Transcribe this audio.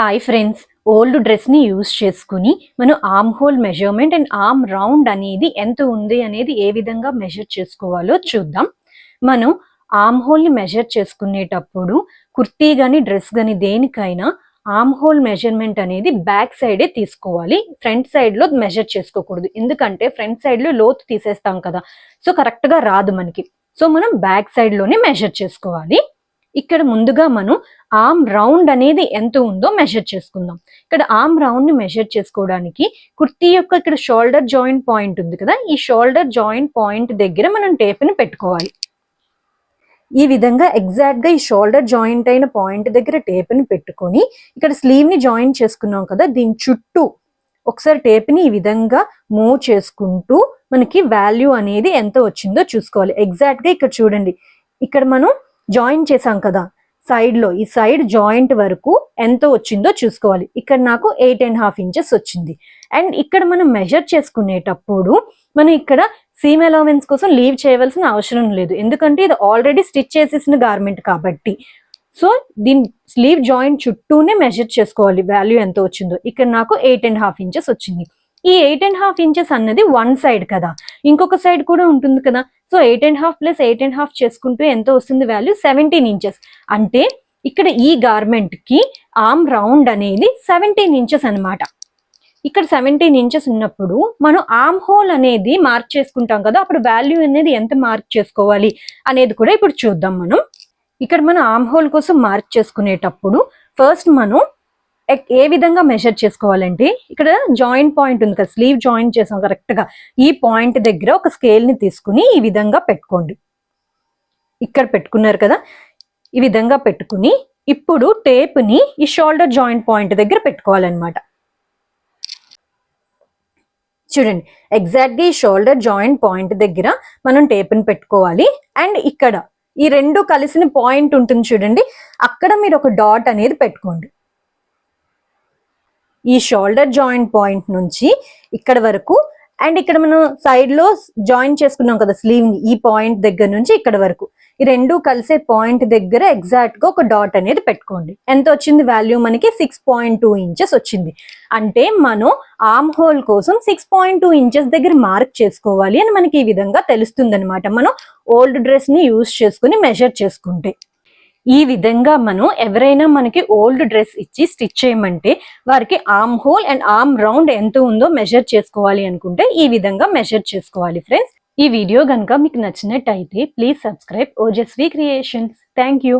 Hi friends old డ్రెస్ని use చేసుకుని మనం arm hole measurement and arm round అనేది ఎంత ఉంది అనేది ఏ విధంగా మెజర్ చేసుకోవాలో చూద్దాం. మనం ఆర్మ్ హోల్ని మెజర్ చేసుకునేటప్పుడు కుర్తీ కానీ డ్రెస్ కానీ దేనికైనా ఆర్మ్ హోల్ మెజర్మెంట్ అనేది బ్యాక్ సైడే తీసుకోవాలి. ఫ్రంట్ సైడ్లో మెజర్ చేసుకోకూడదు. ఎందుకంటే ఫ్రంట్ సైడ్లో లోతు తీసేస్తాం కదా. సో కరెక్ట్గా రాదు మనకి. సో మనం బ్యాక్ సైడ్లోనే మెజర్ చేసుకోవాలి. ఇక్కడ ముందుగా మనం ఆమ్ రౌండ్ అనేది ఎంత ఉందో మెజర్ చేసుకుందాం. ఇక్కడ ఆమ్ రౌండ్ని మెజర్ చేసుకోవడానికి కుర్తీ యొక్క ఇక్కడ షోల్డర్ జాయింట్ పాయింట్ ఉంది కదా ఈ షోల్డర్ జాయింట్ పాయింట్ దగ్గర మనం టేప్ని పెట్టుకోవాలి. ఈ విధంగా ఎగ్జాక్ట్గా ఈ షోల్డర్ జాయింట్ అయిన పాయింట్ దగ్గర టేప్ని పెట్టుకొని ఇక్కడ స్లీవ్ని జాయిన్ చేసుకున్నాం కదా దీని చుట్టూ ఒకసారి టేప్ని ఈ విధంగా మూవ్ చేసుకుంటూ మనకి వాల్యూ అనేది ఎంత వచ్చిందో చూసుకోవాలి. ఎగ్జాక్ట్గా ఇక్కడ చూడండి. ఇక్కడ మనం జాయిన్ చేసాం కదా. సైడ్లో ఈ సైడ్ జాయింట్ వరకు ఎంత వచ్చిందో చూసుకోవాలి. ఇక్కడ నాకు ఎయిట్ అండ్ హాఫ్ ఇంచెస్ వచ్చింది. అండ్ ఇక్కడ మనం మెజర్ చేసుకునేటప్పుడు మనం ఇక్కడ సీమ్ అలవెన్స్ కోసం లీవ్ చేయవలసిన అవసరం లేదు. ఎందుకంటే ఇది ఆల్రెడీ స్టిచ్ చేసేసిన గార్మెంట్ కాబట్టి. సో దీని స్లీవ్ జాయింట్ చుట్టూనే మెజర్ చేసుకోవాలి. వాల్యూ ఎంత వచ్చిందో. ఇక్కడ నాకు ఎయిట్ అండ్ హాఫ్ ఇంచెస్ వచ్చింది. ఈ ఎయిట్ అండ్ హాఫ్ ఇంచెస్ అన్నది వన్ సైడ్ కదా. ఇంకొక సైడ్ కూడా ఉంటుంది కదా. So eight and half plus eight and half చేసుకుంటూ ఎంత వస్తుంది వాల్యూ సెవెంటీన్ ఇంచెస్ అంటే ఇక్కడ ఈ గార్మెంట్కి ఆర్మ్ రౌండ్ అనేది సెవెంటీన్ ఇంచెస్ అన్నమాట. ఇక్కడ సెవెంటీన్ ఇంచెస్ ఉన్నప్పుడు మనం ఆర్మ్ హోల్ అనేది మార్క్ చేసుకుంటాం కదా. అప్పుడు వాల్యూ అనేది ఎంత మార్క్ చేసుకోవాలి అనేది కూడా ఇప్పుడు చూద్దాం మనం. ఇక్కడ మనం ఆర్మ్ హోల్ కోసం మార్క్ చేసుకునేటప్పుడు ఫస్ట్ మనం ఏ విధంగా మెజర్ చేసుకోవాలంటే ఇక్కడ జాయింట్ పాయింట్ ఉంది కదా స్లీవ్ జాయింట్ చేసాం కరెక్ట్గా ఈ పాయింట్ దగ్గర ఒక స్కేల్ని తీసుకుని ఈ విధంగా పెట్టుకోండి. ఇక్కడ పెట్టుకున్నారు కదా ఈ విధంగా పెట్టుకుని ఇప్పుడు టేప్ని ఈ షోల్డర్ జాయింట్ పాయింట్ దగ్గర పెట్టుకోవాలన్నమాట. చూడండి ఎగ్జాక్ట్గా ఈ షోల్డర్ జాయింట్ పాయింట్ దగ్గర మనం టేప్ని పెట్టుకోవాలి. అండ్ ఇక్కడ ఈ రెండు కలిసిన పాయింట్ ఉంటుంది చూడండి అక్కడ మీరు ఒక డాట్ అనేది పెట్టుకోండి. ఈ షోల్డర్ జాయింట్ పాయింట్ నుంచి ఇక్కడ వరకు. అండ్ ఇక్కడ మనం సైడ్లో జాయిన్ చేసుకున్నాం కదా స్లీవ్ని ఈ పాయింట్ దగ్గర నుంచి ఇక్కడ వరకు. ఈ రెండు కలిసే పాయింట్ దగ్గర ఎగ్జాక్ట్గా ఒక డాట్ అనేది పెట్టుకోండి. ఎంత వచ్చింది వాల్యూ మనకి సిక్స్ పాయింట్ టూ ఇంచెస్ వచ్చింది. అంటే మనం ఆర్మ్ హోల్ కోసం సిక్స్ పాయింట్ టూ ఇంచెస్ దగ్గర మార్క్ చేసుకోవాలి అని మనకి ఈ విధంగా తెలుస్తుంది అనమాట మనం ఓల్డ్ డ్రెస్ని యూస్ చేసుకుని మెజర్ చేసుకుంటే. ఈ విధంగా మనం ఎవరైనా మనకి ఓల్డ్ డ్రెస్ ఇచ్చి స్టిచ్ చేయమంటే వారికి arm hole and arm round ఎంత ఉందో మెజర్ చేసుకోవాలి అనుకుంటే ఈ విధంగా మెజర్ చేసుకోవాలి ఫ్రెండ్స్ ఈ వీడియో కనుక మీకు నచ్చినట్టయితే please subscribe Ojaswi creations thank you